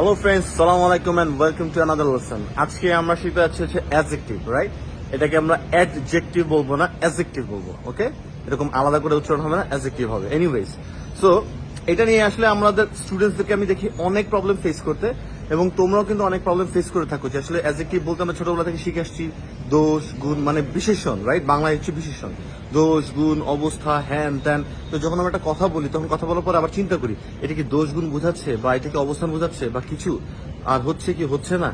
Hello friends সালাম আলাইকুম and welcome to another lesson আজকে আমরা শিখতে যাচ্ছি হচ্ছে অ্যাজেক্টিভ রাইট এটাকে আমরা অ্যাডজেক্টিভ বলব না অ্যাজেক্টিভ বলব ওকে এরকম আলাদা করে উচ্চারণ হবে না অ্যাডজেক্টিভ হবে। এনিওয়েজ সো এটা নিয়ে আসলে আমাদের স্টুডেন্টসদেরকে আমি দেখি অনেক প্রবলেম ফেস করতে। এবং তোমরাও কিন্তু অনেক প্রবলেম ফেস করে থাকো যে আসলে অ্যাডজেক্টিভ বলতে আমরা ছোটবেলা থেকে শিখে আসছি দোষ, গুণ মানে বিশেষণ রাইট বাংলায় হচ্ছে বিশেষণ। দোষ, গুণ, অবস্থা, হ্যান ত্যান। তো যখন আমরা একটা কথা বলি, তখন কথা বলার পর আবার চিন্তা করি, এটা কি দোষ, গুণ বোঝাচ্ছে বা এটা কি অবস্থান বোঝাচ্ছে বা কিছু? আর হচ্ছে কি, হচ্ছে না।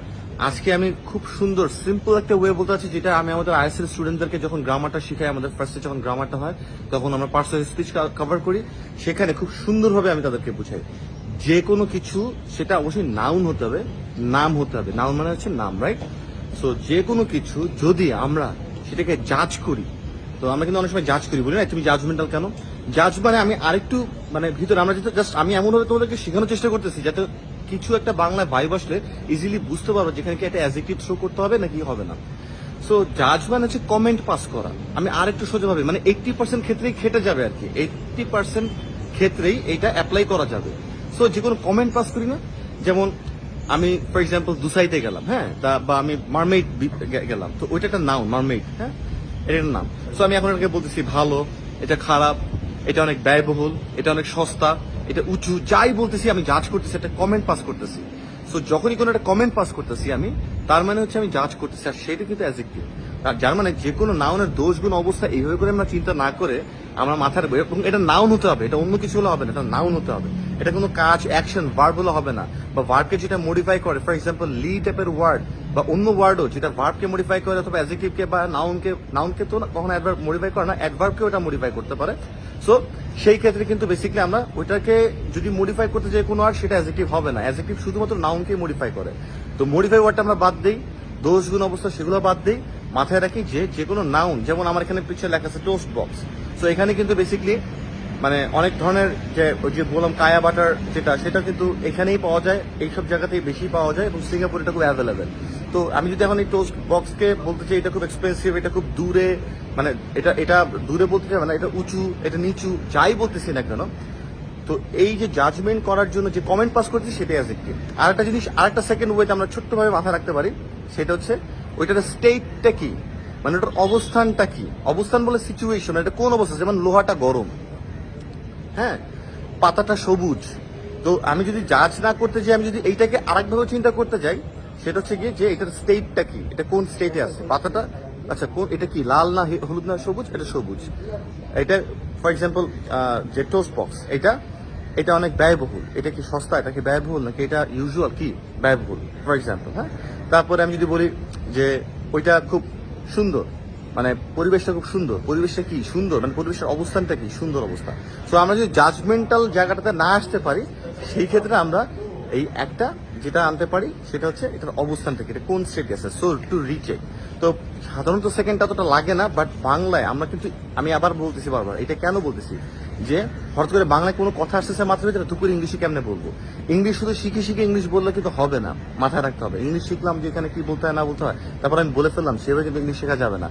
আজকে আমি খুব সুন্দর সিম্পল একটা ওয়ে বলতে চাচ্ছি, যেটা আমি আমাদের আইএসএল স্টুডেন্টদেরকে যখন গ্রামারটা শিখাই, আমাদের ফার্স্টে যখন গ্রামারটা হয়, তখন আমরা পার্সোনাল স্পিচ কভার করি। সেখানে খুব সুন্দরভাবে আমি তাদেরকে বুঝাই। যে কোনো কিছু, সেটা অবশ্যই নাউন হতে হবে, নাম হতে হবে। নাউন মানে হচ্ছে নাম রাইট সো যে কোনো কিছু, যদি আমরা সেটাকে জাজ করি, তো আমরা কিন্তু অনেক সময় জাজ করি, বলি না? তুমি জাজমেন্টাল কেন? জাজ মানে আমি আরেকটু মানে ভিতরে আমরা যেটা জাস্ট আমি এমনভাবে তোমাদেরকে শেখানোর চেষ্টা করতেছি, যাতে কিছু একটা বাংলায় ভাই বসলে ইজিলি বুঝতে পারব যেখানে কি একটা অ্যাজেক্টিভ থ্রো করতে হবে নাকি হবে না। সো জাজ মানে হচ্ছে কমেন্ট পাস করা। আমি আর একটু সোজাভাবে মানে এইটটি পার্সেন্ট ক্ষেত্রেই খেটে যাবে আর কি। এইটটি পার্সেন্ট ক্ষেত্রেই এটা অ্যাপ্লাই করা যাবে। সো যে কোনো কমেন্ট পাস করি না। যেমন, আমি ফর এক্সাম্পল দুসাইতে গেলাম হ্যাঁ? তা, বা আমি মারমেড গেলাম। তো ওইটা একটা নাম মারমেড হ্যাঁ? এটা একটা নাম সো আমি এখন এটাকে বলতেছি ভালো, এটা খারাপ, এটা অনেক ব্যয়বহুল, এটা অনেক সস্তা, এটা উঁচু, যাই বলতেছি, আমি জাজ করতেছি, একটা কমেন্ট পাস করতেছি। সো যখনই কোনো একটা কমেন্ট পাস করতেছি আমি, তার মানে হচ্ছে আমি জাজ করতেছি, আর সেটা কিন্তু অ্যাজেক্টিভ যার মানে যে কোনো নাউনের দোষ গুণ অবস্থা এইভাবে করে আমরা চিন্তা না করে আমরা মাথার এবং এটা নাউন হতে হবে, এটা অন্য কিছু হলে হবে না, এটা নাউন হতে হবে। এটা কোনো কাজ অ্যাকশন ভার্ব হলে হবে না। বা ভার্বকে যেটা মডিফাই করে ফর এক্সাম্পল লি টাইপের ওয়ার্ড বা অন্য ওয়ার্ডও যেটা ভার্বকে মডিফাই করে অথবা অ্যাজেক্টিভকে বা নাউনকে নাউনকে তো কখনো অ্যাডভার্ব মডিফাই করে না অ্যাডভার্বকে ওটা মডিফাই করতে পারে। সো সেই ক্ষেত্রে কিন্তু বেসিক্যালি আমরা ওইটাকে যদি মডিফাই করতে যাই কোনো আর সেটা অ্যাজেক্টিভ হবে না। অ্যাজেক্টিভ শুধুমাত্র নাউনকে মডিফাই করে। তো মডিফাই ওয়ার্ডটা আমরা বাদ দিই দোষ গুণ অবস্থা সেগুলো বাদ দিই। মাথায় রাখি যে যে কোনো নাউন যেমন আমার এখানে পিছিয়ে লেখা আছে টোস্ট বক্স সো এখানে কিন্তু বেসিকলি মানে অনেক ধরনের যে ওই যে বললাম কায়া বাটার যেটা, সেটা কিন্তু এখানেই পাওয়া যায়, এইসব জায়গাতেই বেশি পাওয়া যায় এবং সিঙ্গাপুর এটা খুব অ্যাভেলেবেল তো আমি যদি এখন এই টোস্ট বক্সকে বলতে চাই, এটা খুব এক্সপেন্সিভ এটা খুব দূরে মানে এটা এটা দূরে বলতে চাই মানে এটা উঁচু, এটা নিচু, যাই বলতেছি না কেন, তো এই যে জাজমেন্ট করার জন্য যে কমেন্ট পাস করছি সেটাই অ্যাজেক্টিভ আর একটা জিনিস আর একটা সেকেন্ড ওয়েতে আমরা ছোট্টভাবে মাথায় রাখতে পারি, সেটা হচ্ছে ওইটার স্টেটটা কি? মানে ওটার অবস্থানটা কি? অবস্থান বলে সিচুয়েশন এটা কোন অবস্থা? যেমন লোহাটা গরম। হ্যাঁ? পাতাটা সবুজ। তো আমি যদি জাজ না করতে যাই, আমি যদি এইটাকে আরেকভাবে চিন্তা করতে যাই, সেটা হচ্ছে গিয়ে যে এটার স্টেটটা কি? এটা কোন স্টেটে আছে? পাতাটা? আচ্ছা কোন এটা কি লাল না হলুদ না সবুজ? এটা সবুজ। এটা ফর এক্সাম্পল যে টোস্ট বক্স এটা এটা অনেক ব্যয়বহুল। এটা কি সস্তা? এটা কি ব্যয়বহুল? নাকি এটা ইউজুয়াল কি? ব্যয়বহুল ফর এক্সাম্পল হ্যাঁ? তারপরে আমি যদি বলি যে ওইটা খুব সুন্দর। মানে পরিবেশটা খুব সুন্দর। পরিবেশটা কি সুন্দর? মানে পরিবেশের অবস্থানটা কি? সুন্দর অবস্থা। তো আমরা যদি জাজমেন্টাল জায়গাটাতে না আসতে পারি, সেই ক্ষেত্রে আমরা এই একটা যেটা আনতে পারি, সেটা হচ্ছে এটার অবস্থানটা কি? এটা কোন স্টেটে আছে সো টু রিচেক তো সাধারণত সেকেন্ডটা ততটা লাগে না বাট বাংলায় আমরা কিন্তু, আমি আবার বলতেছি বারবার, এটা কেন বলতেছি? যে হঠাৎ করে বাংলায় কোনো কথা আসতেছে মাথার ভিতরে তুকুর ইংলিশে কেমনে বলব? ইংলিশ শুধু শিখে শিখে ইংলিশ বললে কিন্তু হবে না, মাথায় রাখতে হবে। ইংলিশ শিখলাম যে এখানে কি বলতে হয়, না বলতে হয়, তারপর আমি বলে ফেললাম, সেভাবে কিন্তু ইংলিশ শেখা যাবে না।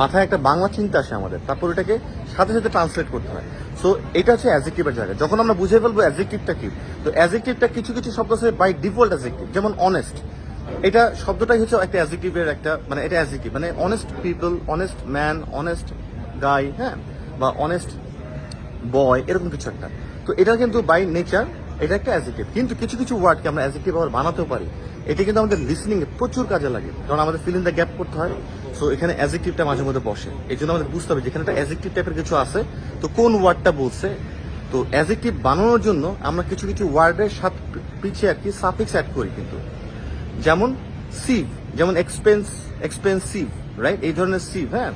মাথায় একটা বাংলা চিন্তা আসে আমাদের, তারপর এটাকে সাথে সাথে ট্রান্সলেট করতে হয়। সো এটা হচ্ছে অ্যাজেক্টিভের জায়গা। যখন আমরা বুঝে ফেলব অ্যাজেক্টিভটা কি, তো অ্যাজেক্টিভটা কিছু কিছু শব্দ আছে বাই ডিফল্ট অ্যাজেক্টিভ যেমন অনেস্ট এটা শব্দটাই হচ্ছে একটা অ্যাজেক্টিভের একটা মানে এটা অ্যাজেক্টিভ মানে honest people honest man honest guy হ্যাঁ বা অনেস্ট বয় এরকম কিছু একটা। তো এটা কিন্তু বাই নেচার এটা একটা অ্যাজেক্টিভ কিন্তু কিছু কিছু ওয়ার্ডকে আমরা অ্যাজেক্টিভ আবার বানাতেও পারি। এটা কিন্তু আমাদের লিসনিং এ প্রচুর কাজে লাগে। কারণ আমাদের ফিলিং দ্য গ্যাপ করতে হয়। সো এখানে অ্যাজেক্টিভটা মাঝে মধ্যে বসে। এই জন্য আমাদের বুঝতে হবে যেখানে একটা অ্যাজেক্টিভ টাইপের কিছু আছে। তো কোন ওয়ার্ডটা বলছে? তো অ্যাজেক্টিভ বানানোর জন্য আমরা কিছু কিছু ওয়ার্ডের সাথে পিছিয়ে আর কি সাফিক্স অ্যাড করি কিন্তু। যেমন সিভ যেমন এক্সপেন্স এক্সপেন্সিভ রাইট এই ধরনের সিভ হ্যাঁ?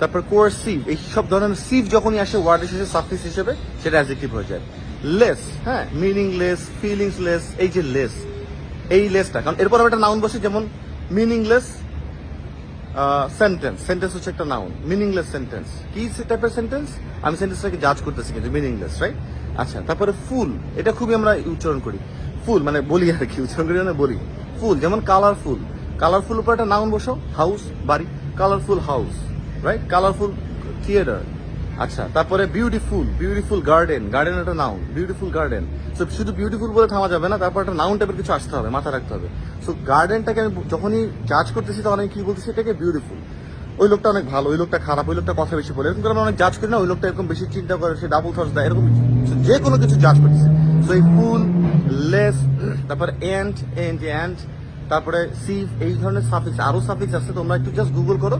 তারপর কোয়ার্সিভ এই সব ধরনের সিভ যখনই আসে ওয়ার্ডের শেষে সাফিক্স হিসেবে সেটা অ্যাডজেক্টিভ হয়ে যায়। লেস হ্যাঁ। মিনিংলেস ফিলিংসলেস এই যে লেস এই লেসটা কারণ এরপর একটা নাউন বসে যেমন মিনিংলেস সেন্টেন্স সেন্টেন্স হচ্ছে একটা নাউন মিনিংলেস সেন্টেন্স কি টাইপের সেন্টেন্স আমি সেন্টেন্সটাকে জাজ করতেছি কিন্তু মিনিংলেস রাইট আচ্ছা তারপরে ফুল এটা খুবই আমরা উচ্চারণ করি। ফুল মানে বলি আর কি উচ্চারণ করি মানে বলি। ফুল যেমন কালারফুল কালারফুল উপর একটা নাউন বসো হাউস বাড়ি colourful house right colourful theatre আচ্ছা তারপরে বিউটিফুল বিউটিফুল গার্ডেন গার্ডেন একটা নাউন বিউটিফুল গার্ডেন সো শুধু বিউটিফুল বলে থামা যাবে না, তারপর একটা নাউন টাইপের কিছু আসতে হবে মাথা রাখতে হবে। সো গার্ডেনটাকে আমি যখনই জাজ করতেছি, তখন আমি কি বলতেছি? এটাকে বিউটিফুল ওই লোকটা অনেক ভালো, ওই লোকটা খারাপ, ওই লোকটা কথা বেশি বলে। এরকম আমরা অনেক জাজ করি না, ওই লোকটা এরকম বেশি চিন্তা করে, সে ডাবল থটস দেয়, এরকম যে কোনো কিছু জাজ করতেছে। সো এই ফুল লেস তারপরে এন্ড এন্ড এন্ড তারপরে সিভ এই ধরনের সাফিক্স আরও সাফিক্স আছে, তোমরা একটু জাস্ট গুগল করো।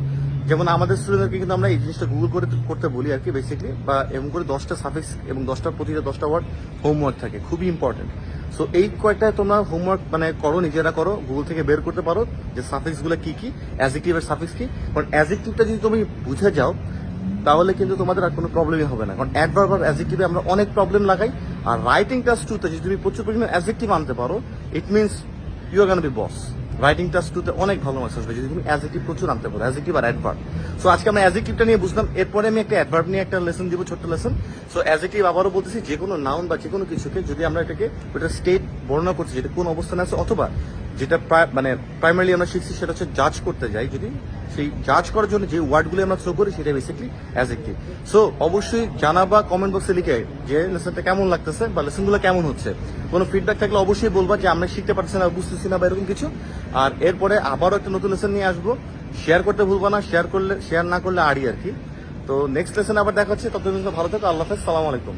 যেমন আমাদের স্টুডেন্টদেরকে কিন্তু আমরা এই জিনিসটা গুগল করে করতে বলি আর কি বেসিকলি বা এমন করে দশটা সাফিক্স এবং দশটা প্রতিটা দশটা ওয়ার্ড হোমওয়ার্ক থাকে, খুবই ইম্পর্টেন্ট সো এই কয়টায় তোমরা হোমওয়ার্ক মানে করো, নিজেরা করো গুগল থেকে বের করতে পারো যে সাফিক্সগুলো কি কি অ্যাজেক্টিভের সাফিক্স কি, কারণ অ্যাজেক্টিভটা যদি তুমি বুঝে যাও, তাহলে কিন্তু তোমাদের আর কোনো প্রবলেমই হবে না। কারণ অ্যাডভার্ব আর অ্যাজেক্টিভে আমরা অনেক প্রবলেম লাগাই, আর রাইটিং টাস্ক টুতে যদি তুমি প্রচুর পরিমাণে অ্যাজেক্টিভ আনতে পারো ইট মিনস ইউ আর গান বি বস রাইটিং টাস্ক টুতে অনেক ভালো মার্কস আসবে, যদি তুমি অ্যাজেক্টিভ প্রচুর আনতে পারো অ্যাজেক্টিভ আর অ্যাডভার্ব সো আজকে আমরা অ্যাজেক্টিভটা নিয়ে বুঝলাম, এরপরে আমি একটা অ্যাডভার্ব নিয়ে একটা লেসন দিব, ছোট্ট লেসন সো অ্যাজেক্টিভ আবারও বলতেছি, যে কোনো নাউন বা যে কোনো কিছুকে যদি আমরা এটাকে ওটা স্টেট বর্ণনা করছি, যেটা কোন অবস্থানে আছে, অথবা যেটা মানে প্রাইমারি আমরা শিখছি সেটা হচ্ছে জাজ করতে যাই যদি। সেই জাজ করার জন্য যে ওয়ার্ডগুলো আমরা থ্রো করি, সেটা বেসিকলি অ্যাজেক্টিভ সো অবশ্যই জানা বা কমেন্ট বক্সে লিখে যে লেসনটা কেমন লাগতেছে বা লেসনগুলো কেমন হচ্ছে? কোনো ফিডব্যাক থাকলে অবশ্যই বলবা যে, আমরা শিখতে পারছি না, বুঝতেছি না, বা এরকম কিছু। আর এরপরে আবারও একটা নতুন লেসন নিয়ে আসব। শেয়ার করতে ভুলবা না শেয়ার করলে শেয়ার না করলে আড়ি আর কি। তো নেক্সট লেসন আবার দেখা হচ্ছে। ততদিন ভালো থাকো, আল্লাহ হাফেজ, সালাম আলাইকুম।